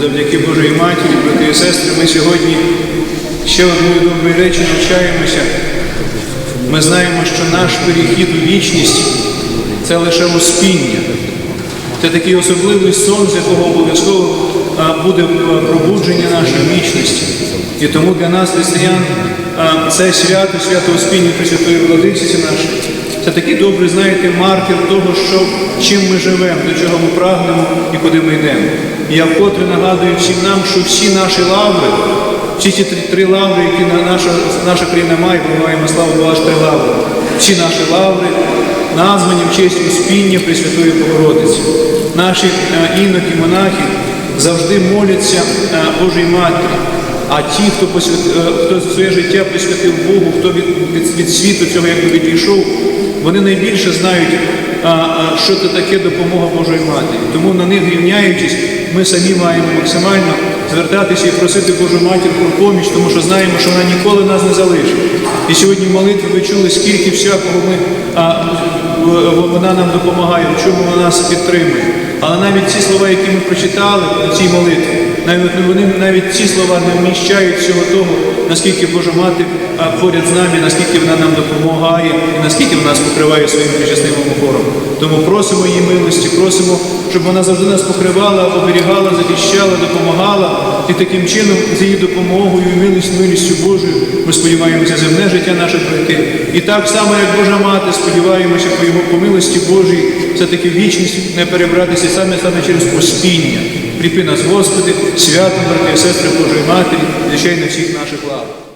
завдяки Божої Матері, брати і сестри, ми сьогодні ще одної доброї речі навчаємося. Ми знаємо, що наш перехід у вічність це лише успіння. Це такий особливий сон, з якого обов'язково буде пробудження нашої вічності. І тому для нас, християн, це свято, свято Успіння Пресвятої Владичиці нашої. Це такий добрий, знаєте, маркер того, що, чим ми живемо, до чого ми прагнемо і куди ми йдемо. І я вкотре нагадую всім нам, що всі наші лаври, всі ці три, лаври, які наша, наша країна має, ми маємо славу Богу, аж три лаври. Всі наші лаври названі в честь Успіння Пресвятої Богородиці. Наші е, іноки, монахи завжди моляться е, Божій Матері. А ті, хто, посвят... е, хто своє життя присвятив Богу, хто від, від, світу цього якби відійшов, вони найбільше знають, що це таке допомога Божої Матері. Тому на них рівняючись, ми самі маємо максимально звертатися і просити Божу Матір про поміч, тому що знаємо, що вона ніколи нас не залишить. І сьогодні в молитві ви чули, скільки всякого ми, а, вона нам допомагає, в чому вона нас підтримує. Але навіть ці слова, які ми прочитали в цій молитві, вони навіть ці слова не вміщають всього того, наскільки Божа Мати поряд з нами, наскільки вона нам допомагає, і наскільки вона нас покриває своїм причасним охором. Тому просимо її милості, просимо, щоб вона завжди нас покривала, оберігала, захищала, допомагала. І таким чином, з її допомогою і милістю, Божою, ми сподіваємося земне життя наше пройти. І так само, як Божа Мати, сподіваємося по його по милості Божій, все-таки вічність не перебратися саме саме через поспіння. Кріпи нас, Господи, святом, брати і сестри Божої Матері, звичайно, всіх наших лав.